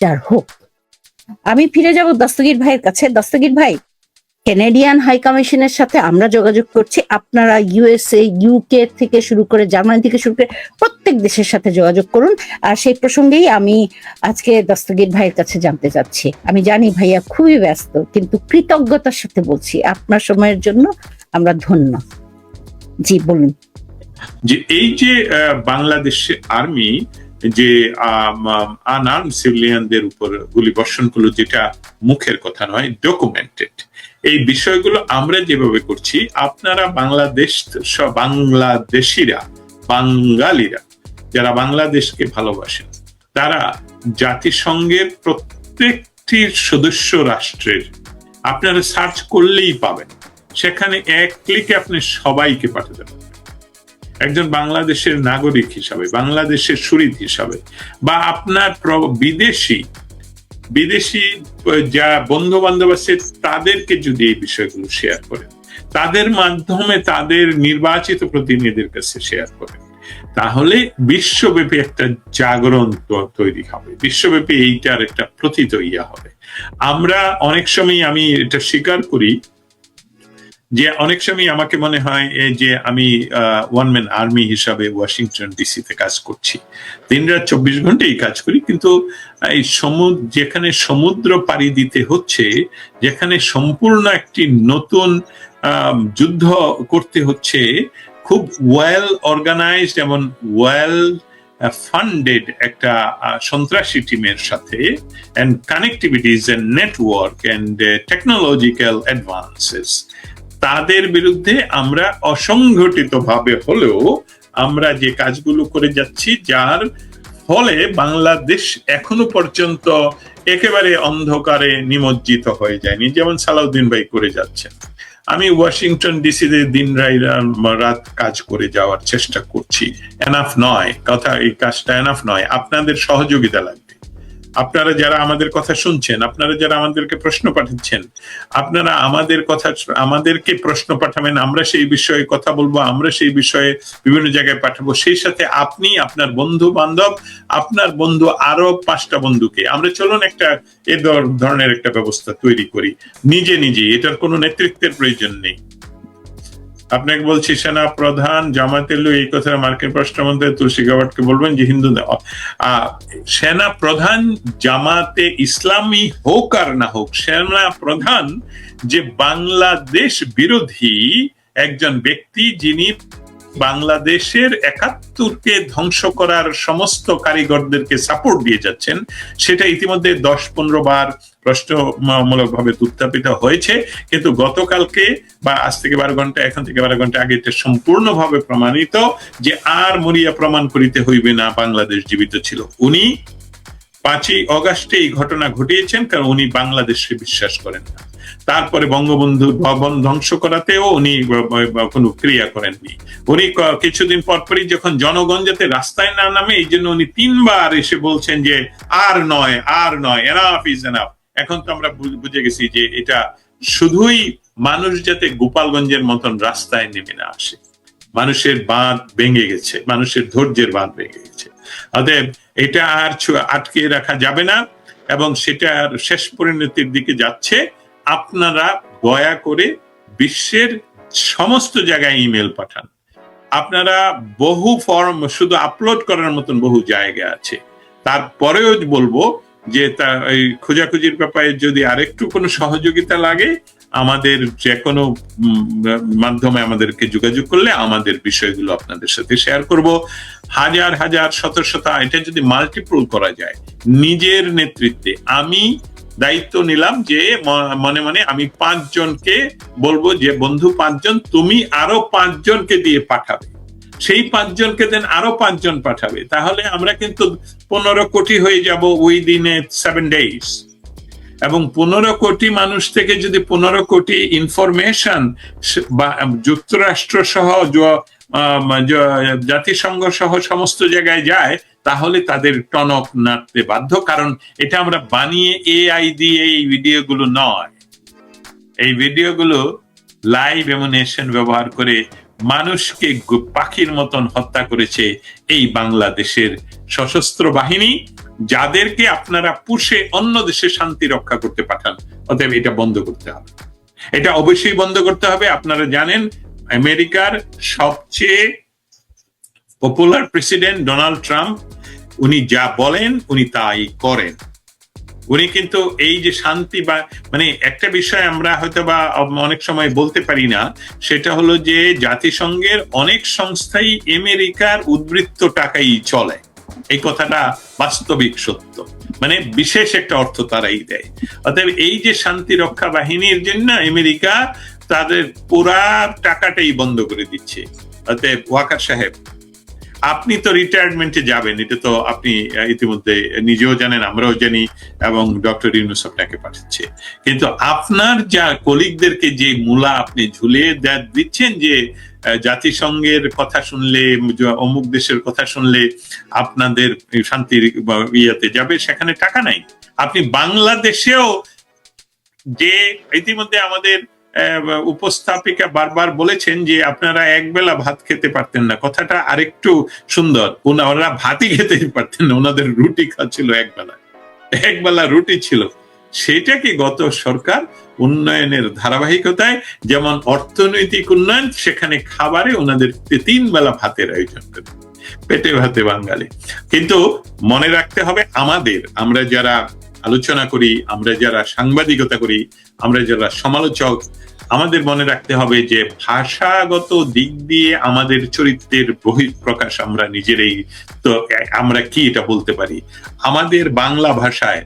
যার হোক। আমি ফিরে যাব দস্তগীর ভাইয়ের কাছে। দস্তগীর ভাই কেনেডিয়ান হাই কমিশনের সাথে আমরা যোগাযোগ করছি। আপনারা ইউএসএ ইউকে থেকে শুরু করে জার্মানি থেকে শুরু করে প্রত্যেক দেশের সাথে যোগাযোগ করুন। আর সেই প্রসঙ্গেই আমি আজকে দস্তগীর ভাইয়ের কাছে জানতে চাচ্ছি। আমি জানি ভাইয়া খুবই ব্যস্ত কিন্তু কৃতজ্ঞতার সাথে বলছি আপনার সময়ের জন্য আমরা ধন্য। জি বলুন। যে এই যে আহ, বাংলাদেশ আর্মি যে আনআর্ম সিভিলিয়ানদের উপর গুলি বর্ষণ করল যেটা মুখের কথা নয় ডকুমেন্টেড এই বিষয়গুলো আমরা যেভাবে করছি, আপনারা বাংলাদেশ বাংলাদেশিরা, বাঙালিরা, যারা বাংলাদেশকে ভালোবাসেন, তারা জাতিসংঘের প্রত্যেকটি সদস্য রাষ্ট্রের আপনারা সার্চ করলেই পাবেন। সেখানে এক ক্লিকে আপনি সবাইকে পাঠাতে পারেন একজন বাংলাদেশের নাগরিক হিসাবে, বাংলাদেশের সুরিদ হিসাবে, বা আপনার বিদেশি বিদেশি যা বন্ধু বান্ধব আছে, তাদেরকে যদি এই বিষয়গুলো শেয়ার করেন, তাদের মাধ্যমে তাদের নির্বাচিত প্রতিনিধিদের কাছে শেয়ার করেন, তাহলে বিশ্বব্যাপী একটা জাগরণ তৈরি হবে, বিশ্বব্যাপী এইটার একটা প্রতীত ইয়া হবে। আমরা অনেক সময় আমি এটা স্বীকার করি যে অনেক সময় আমাকে মনে হয় এই যে আমি ওয়ান ম্যান আর্মি হিসাবে ওয়াশিংটন ডিসিতে কাজ করছি। দিন রাত চব্বিশ ঘন্টাই কাজ করি, কিন্তু এই সমুদ্র যেখানে সমুদ্র পাড়ি দিতে হচ্ছে, যেখানে সম্পূর্ণ একটি নতুন যুদ্ধ করতে হচ্ছে, খুব ওয়েল অর্গানাইজড এবং ওয়েল ফান্ডেড একটা সন্ত্রাসী টিমের সাথে, and connectivities and network and technological advances তাদের বিরুদ্ধে আমরা অসংগঠিত ভাবে হলেও আমরা যে কাজগুলো করে যাচ্ছি, যার ফলে বাংলাদেশ এখনও পর্যন্ত একেবারে অন্ধকারে নিমজ্জিত হয়ে যায়নি, যেমন সালাউদ্দিন ভাই করে যাচ্ছেন। আমি ওয়াশিংটন ডিসিতে দিন রাত কাজ করে যাওয়ার চেষ্টা করছি। এনাফ নয়, কথা, এই কাজটা এনাফ নয়। আপনাদের সহযোগিতা লাগবে। আপনারা যারা আমাদের কথা শুনছেন, আপনারা যারা আমাদেরকে প্রশ্ন পাঠাচ্ছেন, আপনারা আমাদের কথা, আমাদেরকে প্রশ্ন পাঠাবেন, আমরা সেই বিষয়ে কথা বলব, আমরা সেই বিষয়ে বিভিন্ন জায়গায় পাঠাবো। সেই সাথে আপনি, আপনার বন্ধু বান্ধব, আপনার বন্ধু আরও পাঁচটা বন্ধুকে, আমরা চলুন একটা এ ধরনের একটা ব্যবস্থা তৈরি করি। নিজে নিজে এটার কোনো নেতৃত্বের প্রয়োজন নেই। আপনাকে বলছি, সেনা প্রধান জামাতে এই কথা মার্কিন পররাষ্ট্রমন্ত্রী তুলসী গাওয়াটকে বলবেন যে, হিন্দু সেনা প্রধান জামাতে ইসলামী হোক আর না হোক, সেনা প্রধান যে বাংলাদেশ বিরোধী একজন ব্যক্তি যিনি বাংলাদেশের একাত্তরকে ধ্বংস করার সমস্ত কারিগরদেরকে সাপোর্ট দিয়ে যাচ্ছেন, সেটা ইতিমধ্যে দশ পনেরো বার প্রশ্নমূলক ভাবে উত্থাপিত হয়েছে, কিন্তু গতকালকে বা আজ থেকে বারো ঘণ্টা, এখন থেকে বারো ঘণ্টা আগে এটা সম্পূর্ণভাবে প্রমাণিত যে আর মরিয়া প্রমাণ করিতে হইবে না, বাংলাদেশ জীবিত ছিল। উনি পাঁচই অগাস্টে এই ঘটনা ঘটিয়েছেন, কারণ উনি বাংলাদেশকে বিশ্বাস করেন না। তারপরে বঙ্গবন্ধু ভবন ধ্বংস করাতেও উনি কোনো ক্রিয়া করেননি। উনি কিছুদিন পরপরই যখন জনগণ যাতে রাস্তায় না নামে, এই জন্য উনি তিনবার এসে বলছেন যে আর নয় আর নয় এনাফ ইজ এনাফ এখন তো আমরা বুঝে গেছি যে এটা শুধুই মানুষ যাতে গোপালগঞ্জের মতন রাস্তায় নেমে না আসে। মানুষের বাঁধ ভেঙে গেছে, মানুষের ধৈর্যের বাঁধ ভেঙে গেছে। অতএব এটা আর আটকে রাখা যাবে না এবং সেটা আর শেষ পরিণতির দিকে যাচ্ছে। আপনারা দয়া করে বিশ্বের সমস্ত জায়গায় ইমেল পাঠান। আপনারা বহু ফর্ম শুধু আপলোড করার মতন বহু জায়গা আছে। তারপরেও বলব যে তা, এই খোঁজাখুঁজির ব্যাপারে যদি আরেকটু কোনো সহযোগিতা লাগে, আমাদের যে কোনো মাধ্যমে আমাদেরকে যোগাযোগ করলে আমাদের বিষয়গুলো আপনাদের সাথে শেয়ার করব। হাজার হাজার, শত শত, এটা যদি মাল্টিপল করা যায়, নিজের নেতৃত্বে আমি দায়িত্ব নিলাম যে মনে মনে আমি পাঁচজনকে বলব যে, বন্ধু পাঁচজন, তুমি আরও পাঁচজনকে দিয়ে পাঠাবে। সেই পাঁচজনকে দেন আরও পাঁচজন পাঠাবে। তাহলে আমরা কিন্তু পনেরো কোটি হয়ে যাব উইদিন এ সেভেন ডেইজ এবং পনেরো কোটি মানুষ থেকে যদি পনেরো কোটি ইনফরমেশন বা যুক্তরাষ্ট্র সহ জাতিসংঘ সহ সমস্ত জায়গায় যায়, তাহলে তাদের টনক নাড়তে বাধ্য। কারণ এটা আমরা বানিয়ে এআই দিয়ে এই ভিডিওগুলো নয়। এই ভিডিওগুলো লাইভ এমুনেশন ব্যবহার করে মানুষকে পাখির মতন হত্যা করেছে এই বাংলাদেশের সশস্ত্র বাহিনী, যাদেরকে আপনারা পুষে অন্য দেশে শান্তি রক্ষা করতে পাঠান। অতএব এটা বন্ধ করতে হবে। এটা অবশ্যই বন্ধ করতে হবে। আপনারা জানেন, আমেরিকার সবচেয়ে পপুলার প্রেসিডেন্ট ডোনাল্ড ট্রাম্প উনি যা বলেন, উনি তাই করেন। উনি কিন্তু এই যে শান্তি বা মানে একটা বিষয় আমরা হয়তো বা অনেক সময় বলতে পারি না, সেটা হলো যে জাতিসংঘের অনেক সংস্থাই আমেরিকার উদ্বৃত্ত টাকাই চলে। এই কথাটা বাস্তবিক সত্য। মানে বিশেষ একটা অর্থ তারাই দেয়। অতএব এই যে শান্তি রক্ষা বাহিনীর জন্য আমেরিকা তাদের পুরা টাকাটাই বন্ধ করে দিচ্ছে। অতএব ওয়াকার সাহেব আপনি তো রিটায়ারমেন্টে যাবেন, এটা তো আপনি ইতিমধ্যে নিজেও জানেন, আমরাও জানি, এবং ডক্টর ইউনুস আপনাকে পাঠাচ্ছে। কিন্তু আপনার যা কলিগদেরকে যে মূলা আপনি ঝুলিয়ে দিচ্ছেন যে জাতিসংঘের কথা শুনলে অমুক দেশের কথা শুনলে আপনাদের শান্তির ইয়েতে যাবে, সেখানে টাকা নাই। আপনি বাংলাদেশেও যে ইতিমধ্যে আমাদের উপস্থাপিকা বারবার বলেছেন যে আপনারা একবেলা ভাত খেতে পারতেন না। কথাটা আরেকটু সুন্দর। ওনা- ওরা ভাতই খেতে পারতেন না, ওনাদের রুটি খাচ্ছিল একবেলা। একবেলা রুটি ছিল। সেটা কি গত সরকার উন্নয়নের ধারাবাহিকতায়? যেমন অর্থনৈতিক উন্নয়ন, সেখানে খাবারে ওনাদের তিন বেলা ভাতের আয়োজন করে। পেটে ভাতে বাঙালি। কিন্তু মনে রাখতে হবে আমাদের, আমরা যারা আলোচনা করি, আমরা যারা সাংবাদিকতা করি, আমরা যারা সমালোচক, আমাদের মনে রাখতে হবে যে ভাষাগত দিক দিয়ে আমাদের চরিত্রের বহিঃপ্রকাশ আমরা নিজেরাই, তো আমরা কি এটা বলতে পারি? আমাদের বাংলা ভাষায়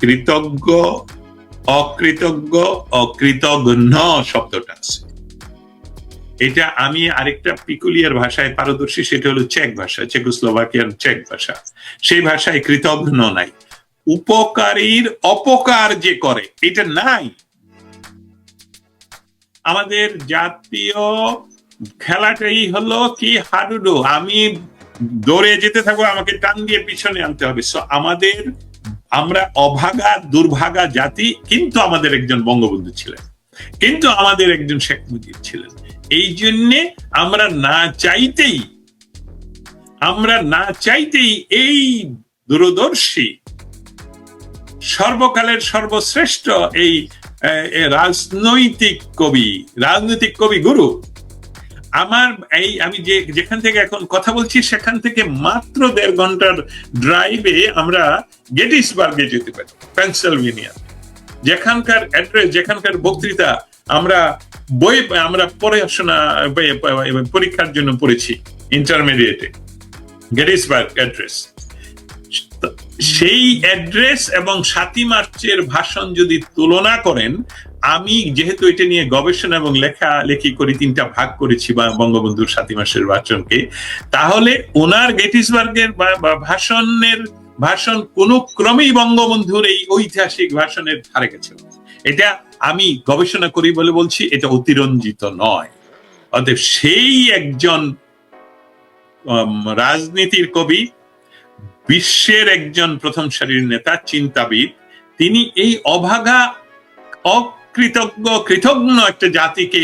কৃতজ্ঞ, অকৃতজ্ঞ অকৃতজ্ঞ শব্দটা আছে। এটা আমি আরেকটা পিকুলিয়ার ভাষায় পারদর্শী, সেটা হলো চেক ভাষা, চেকোস্লোভাকিয়ান চেক ভাষা। সেই ভাষায় কৃতজ্ঞ নাই। উপকারীর অপকার যে করে, এটা নাই। আমাদের জাতীয় খেলাটাই হলো কি হাডুডু, আমি দৌড়ে যেতে থাকব, আমাকে টান দিয়ে পিছনে আনতে হবে। আমাদের, আমরা অভাগা, দুর্ভাগা জাতি, কিন্তু আমাদের একজন বঙ্গবন্ধু ছিলেন। কিন্তু আমাদের একজন শেখ মুজিব ছিলেন। এই জন্যে আমরা না চাইতেই, আমরা না চাইতেই এই দূরদর্শী সর্বকালের সর্বশ্রেষ্ঠ এই রাজনৈতিক কবি রাজনৈতিক কবি গুরু। আমার এই, আমি যে, যেখান থেকে এখন কথা বলছি, সেখান থেকে মাত্র দেড় ঘণ্টার ড্রাইভে আমরা গেটিসবার্গে যেতে পারি, পেনসিলভেনিয়া। যেখানকার অ্যাড্রেস যেখানকার বক্তৃতা আমরা বই, আমরা পড়াশোনা পরীক্ষার জন্য পড়েছি ইন্টারমিডিয়েটে গেটিসবার্গ অ্যাড্রেস সেই অ্যাড্রেস এবং সাতই মার্চের ভাষণ যদি তুলনা করেন, আমি যেহেতু এটা নিয়ে গবেষণা এবং লেখা লেখি করি, তিনটা ভাগ করেছি বা বঙ্গবন্ধুর সাতই মাসের ভাষণকে, তাহলে ওনার গেটিসবার্গের ভাষণের ভাষণ কোনো ক্রমেই বঙ্গবন্ধুর এই ঐতিহাসিক ভাষণের ধারে গেছে এটা আমি গবেষণা করি বলে বলছি, এটা অতিরঞ্জিত নয়। অতএব সেই একজন রাজনীতির কবি বিশ্বের একজন প্রথম সারির নেতা, চিন্তাবিদ। তিনি এই অভাগা, অকৃতজ্ঞ কৃতজ্ঞ একটা জাতিকে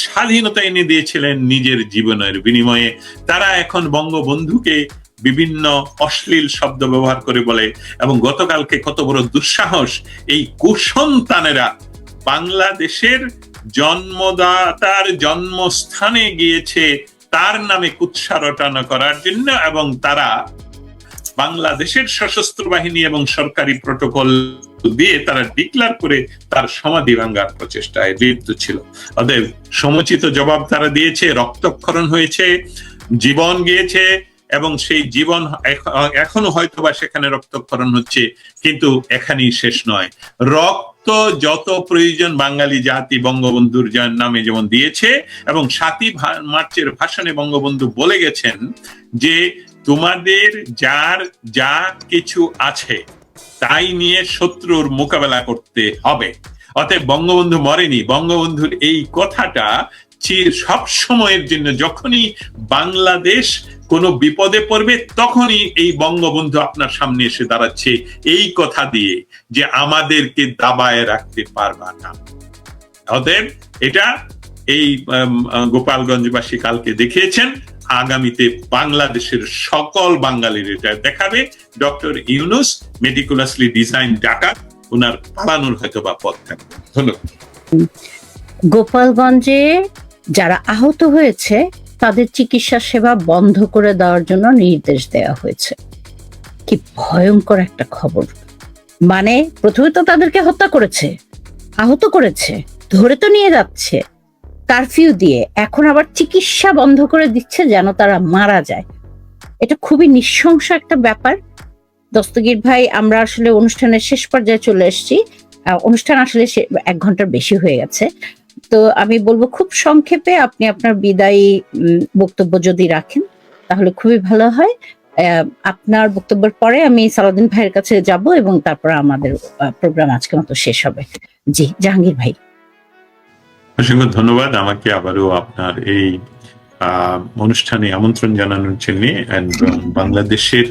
স্বাধীনতা এনে দিয়েছিলেন নিজের জীবনের বিনিময়ে। তারা এখন বঙ্গবন্ধুকে বিভিন্ন অশ্লীল শব্দ ব্যবহার করে বলে এবং গতকালকে কত বড় দুঃসাহস এই কুসন্তানেরা বাংলাদেশের জন্মদাতার জন্মস্থানে গিয়েছে, তার নামে কুৎসা রটানো করার জন্য এবং তারা বাংলাদেশের সশস্ত্র বাহিনী এবং সরকারি প্রটোকল দিয়ে তারা ডিক্লার করে তার সমাধি ভাঙ্গার প্রচেষ্টায় লিপ্ত ছিল। অতএব সমুচিত জবাব তারা দিয়েছে, রক্তক্ষরণ হয়েছে, জীবন গিয়েছে এবং সেই জীবন এখনও হয়তো বা সেখানে রক্তক্ষরণ হচ্ছে, কিন্তু এখানেই শেষ নয়। রক্ত যত প্রয়োজন বাঙালি জাতি বঙ্গবন্ধুর নামে যেমন দিয়েছে এবং সাতই মার্চের ভাষণে বঙ্গবন্ধু বলে গেছেন যে তোমাদের যার যা কিছু আছে, তাই নিয়ে শত্রুর মোকাবেলা করতে হবে। অতএব বঙ্গবন্ধু মরেনি। বঙ্গবন্ধুর এই কথাটা সব সময়ের জন্য যখনই বাংলাদেশ কোনো বিপদে পড়বে, তখনই এই বঙ্গবন্ধু আপনার সামনে এসে দাঁড়াচ্ছে এই কথা দিয়ে যে আমাদেরকে দাবায় রাখতে পারবা না। অতএব এটা এই গোপালগঞ্জবাসী কালকে দেখিয়েছেন। আগামীতে বাংলাদেশের সকল বাঙালির এটা দেখাবে। Doctor Yunus meticulously design data ওনার পালানোর হয়তো বা পথ থাকবে। গোপালগঞ্জে যারা আহত হয়েছে, তাদের চিকিৎসা সেবা বন্ধ করে দেওয়ার জন্য নির্দেশ দেওয়া হয়েছে। কি ভয়ঙ্কর একটা খবর। মানে প্রথমে তো তাদেরকে হত্যা করেছে, আহত করেছে, ধরে তো নিয়ে যাচ্ছে। কারফিউ দিয়ে এখন আবার চিকিৎসা বন্ধ করে দিচ্ছে যেন তারা মারা যায়। এটা খুবই নৃশংস একটা ব্যাপার। দস্তগীর ভাই, আমরা আসলে অনুষ্ঠানের শেষ পর্যায়ে চলে এসেছি। অনুষ্ঠান আসলে এক ঘণ্টার বেশি হয়ে গেছে। তো আমি বলব খুব সংক্ষেপে আপনি আপনার বিদায়ী বক্তব্য যদি রাখেন, তাহলে খুবই ভালো হয়। আপনার বক্তব্যের পরে আমি সালাদিন ভাইয়ের কাছে যাব এবং তারপর আমাদের প্রোগ্রাম আজকে মতো শেষ হবে। জি, জাহাঙ্গীর ভাই। অসংখ্য ধন্যবাদ আমাকে আবারও আপনার এই অনুষ্ঠানে আমন্ত্রণ জানানোর জন্য বাংলাদেশের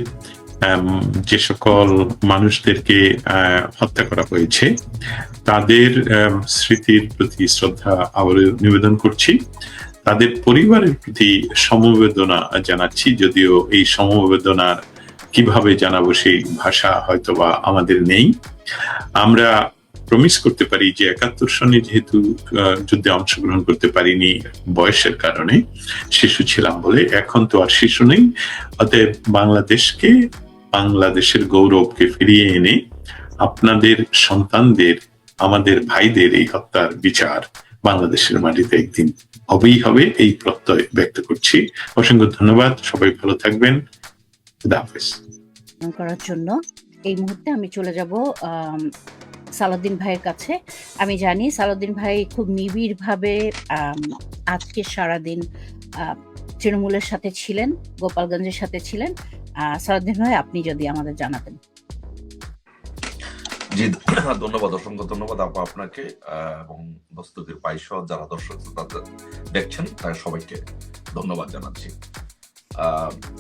আম, যে সকল মানুষদেরকে হত্যা করা হয়েছে তাদের আম, স্মৃতির প্রতি শ্রদ্ধা আবার নিবেদন করছি। তাদের পরিবারের প্রতি সমবেদনা জানাচ্ছি যদিও এই সমবেদনার কীভাবে জানাব সেই ভাষা হয়তোবা আমাদের নেই। আমরা প্রমিস করতে পারি যে একাত্তর সনে যেহেতু যুদ্ধে অংশগ্রহণ করতে পারিনি বয়সের কারণে, শিশু ছিলাম বলে এখন তো আর শিশু নেই। অতএব বাংলাদেশকে, বাংলাদেশের গৌরবকে ফিরিয়ে এনে আপনাদের সন্তানদের, আমাদের ভাইদের এই হত্যার বিচার বাংলাদেশের মাটিতে একদিন হবেই হবে এই প্রত্যয় ব্যক্ত করছি। অসংখ্য ধন্যবাদ, সবাই ভালো থাকবেন। করার জন্য এই মুহূর্তে আমি চলে যাব সালাউদ্দিন ভাইয়ের কাছে। আমি জানি সালাউদ্দিন ভাই খুব নিবিড় ভাবে আজকে সারাদিন তৃণমূলের সাথে ছিলেন, গোপালগঞ্জের সাথে ছিলেন। সালাউদ্দিন ভাই, আপনি যদি আমাদের জানাতেন। জি, ধন্যবাদ, অসংখ্য ধন্যবাদ আপা আপনাকে এবং দস্তকের পাইশ যারা দর্শক শ্রোতা দেখছেন, তার সবাইকে ধন্যবাদ জানাচ্ছি।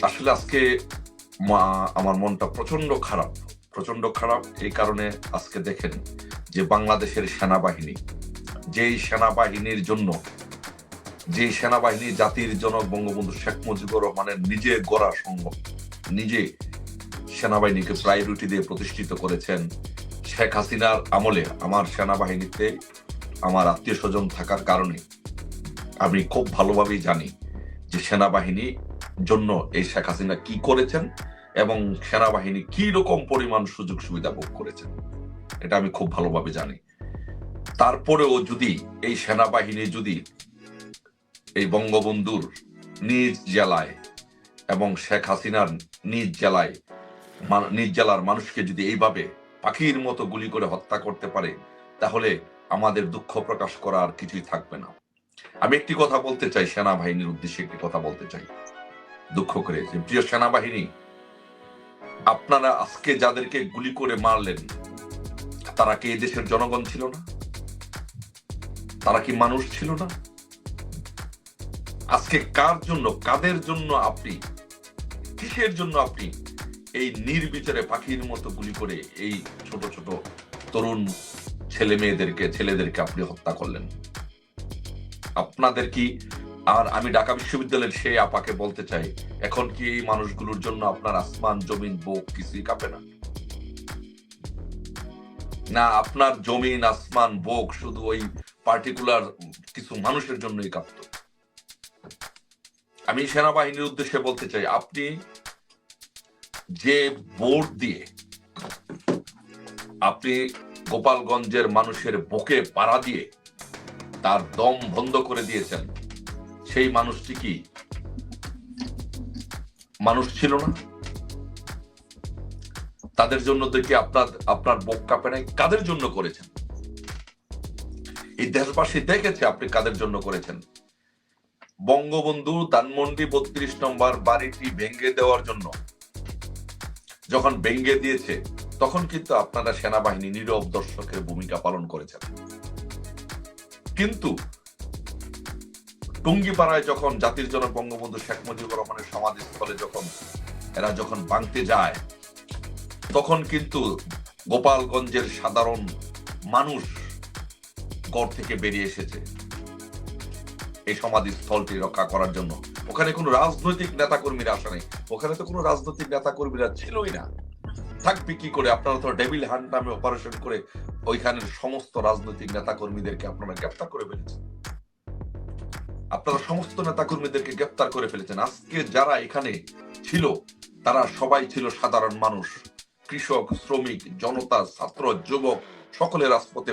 আসলে আজকে মা- আমার মনটা প্রচণ্ড খারাপ। প্রচণ্ড খারাপ। এই কারণে আজকে দেখেন যে বাংলাদেশের সেনাবাহিনী, যেই সেনাবাহিনীর জন্য যে সেনাবাহিনী জাতির জনক বঙ্গবন্ধু শেখ মুজিবুর রহমানের নিজে গড়া সংঘ, নিজে সেনাবাহিনীকে প্রায়োরিটি দিয়ে প্রতিষ্ঠিত করেছেন শেখ হাসিনার আমলে আমার সেনাবাহিনীতে আমার আত্মীয় স্বজন থাকার কারণে। আমি খুব ভালোভাবেই জানি যে সেনাবাহিনী জন্য এই শেখ হাসিনা কি করেছেন এবং সেনাবাহিনী কি রকম পরিমাণ সুযোগ সুবিধা ভোগ করেছেন এটা আমি খুব ভালোভাবে জানি। তারপরেও যদি এই সেনাবাহিনী যদি এই বঙ্গবন্ধুর নিজ জেলায় এবং শেখ হাসিনার নিজ জেলায় নিজ জেলার মানুষকে যদি এইভাবে পাখির মতো গুলি করে হত্যা করতে পারে, তাহলে আমাদের দুঃখ প্রকাশ করা আর কিছুই থাকবে না। আমি একটি কথা বলতে চাই, সেনাবাহিনীর উদ্দেশ্যে একটি কথা বলতে চাই। দুঃখ করে প্রিয় সেনাবাহিনী আপনারা আজকে যাদেরকে গুলি করে মারলেন, তারা কি দেশের জনগণ ছিল না? তারা কি মানুষ ছিল না? আজকে কার জন্য, কাদের জন্য আপনি, কিসের জন্য আপনি এই নির্বিচারে পাখির মতো গুলি করে এই ছোট ছোট তরুণ ছেলে মেয়েদেরকে ছেলেদেরকে আপনি হত্যা করলেন? আপনাদের কি আর আমি ঢাকা বিশ্ববিদ্যালয়ের সেই আপাকে বলতে চাই, এখন কি এই মানুষগুলোর জন্য আপনার আসমান, জমিন, বুক কিছুই কাঁপে না? না, আপনার জমিন, আসমান, বুক শুধু ওই পার্টিকুলার কিছু মানুষের জন্যই কাঁপত। আমি সেনাবাহিনীর উদ্দেশ্যে বলতে চাই, আপনি যে ভোট দিয়ে আপনি গোপালগঞ্জের মানুষের বুকে পাড়া দিয়ে তার দম বন্ধ করে দিয়েছেন সেই মানুষটি কি? মানুষ ছিল না? তাদের জন্য দেখি আপনার আপনার বুক কাঁপে নাই, কাদের জন্য করেছেন? এই দেশবাসী দেখেছে আপনি কাদের জন্য করেছেন। বঙ্গবন্ধু ধানমন্ডি বত্রিশ নম্বর বাড়িটি ভেঙে দেওয়ার জন্য যখন ভেঙে দিয়েছে, তখন কিন্তু আপনারা সেনাবাহিনী নীরব দর্শকের ভূমিকা পালন করেছেন। কিন্তু টুঙ্গিপাড়ায় যখন জাতির জনক বঙ্গবন্ধু শেখ মুজিবুর রহমানের সমাধিস্থলে যখন এরা যখন ভাঙতে যায়, তখন কিন্তু গোপালগঞ্জের সাধারণ মানুষ গড় থেকে বেরিয়ে এসেছে এই সমাধিস্থলটি রক্ষা করার জন্য। ওখানে কোনো রাজনৈতিক নেতাকর্মীরা আসে নাই। ওখানে তো কোনো রাজনৈতিক নেতাকর্মীরা ছিলই না। থাকবে কি করে? আপনারা তো ডেভিল হান্ট নামে অপারেশন করে ওইখানের সমস্ত রাজনৈতিক নেতাকর্মীদেরকে আপনারা গ্রেপ্তার করে ফেলেছেন। আপনারা সমস্ত নেতাকর্মীদেরকে গ্রেপ্তার করে ফেলেছেন। আজকে যারা এখানে ছিল, তারা সবাই ছিল সাধারণ মানুষ। কৃষক, শ্রমিক, জনতা, ছাত্র, যুবক, সকলে রাজপথে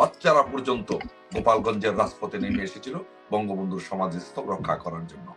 বাচ্চারা পর্যন্ত গোপালগঞ্জের রাজপথে নেমে এসেছিল বঙ্গবন্ধুর সমাধিস্থল রক্ষা করার জন্য।